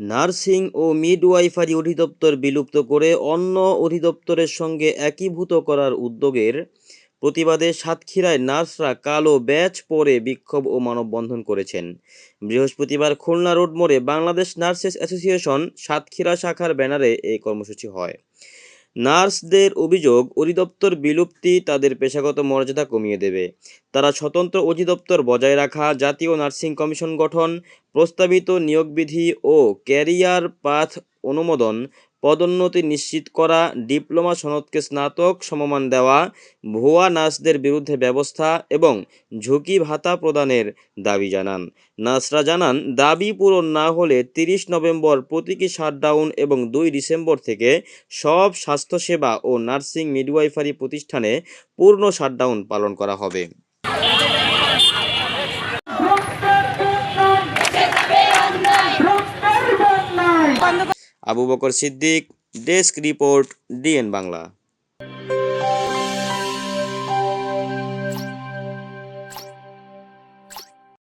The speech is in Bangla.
নার্সিং ও মিডওয়াইফারি অধিদপ্তর বিলুপ্ত করে অন্য অধিদপ্তরের সঙ্গে একীভূত করার উদ্যোগের প্রতিবাদে সাতক্ষীরায় নার্সরা কালো ব্যাচ পরে বিক্ষোভ ও মানববন্ধন করেছেন। বৃহস্পতিবার খুলনা রোড মোড়ে বাংলাদেশ নার্সেস অ্যাসোসিয়েশন সাতক্ষীরা শাখার ব্যানারে এই কর্মসূচি হয়। নার্সদের অভিযোগ, অধিদপ্তর বিলুপ্তি তাদের পেশাগত মর্যাদা কমিয়ে দেবে। তারা স্বতন্ত্র অধিদপ্তর বজায় রাখা, জাতীয় নার্সিং কমিশন গঠন, প্রস্তাবিত নিয়োগবিধি ও ক্যারিয়ার পাথ অনুমোদন পদোন্নতি নিশ্চিত করা, ডিপ্লোমা সনদকে স্নাতক সমমান দেওয়া, ভুয়া নার্সদের বিরুদ্ধে ব্যবস্থা এবং ঝুঁকি ভাতা প্রদানের দাবি জানান। নার্সরা জানান, দাবি পূরণ না হলে তিরিশ নভেম্বর প্রতীকী শাটডাউন এবং দুই ডিসেম্বর থেকে সব স্বাস্থ্যসেবা ও নার্সিং মিডওয়াইফারি প্রতিষ্ঠানে পূর্ণ শাটডাউন পালন করা হবে। Abu Bakar Siddique desk report DN Bangla.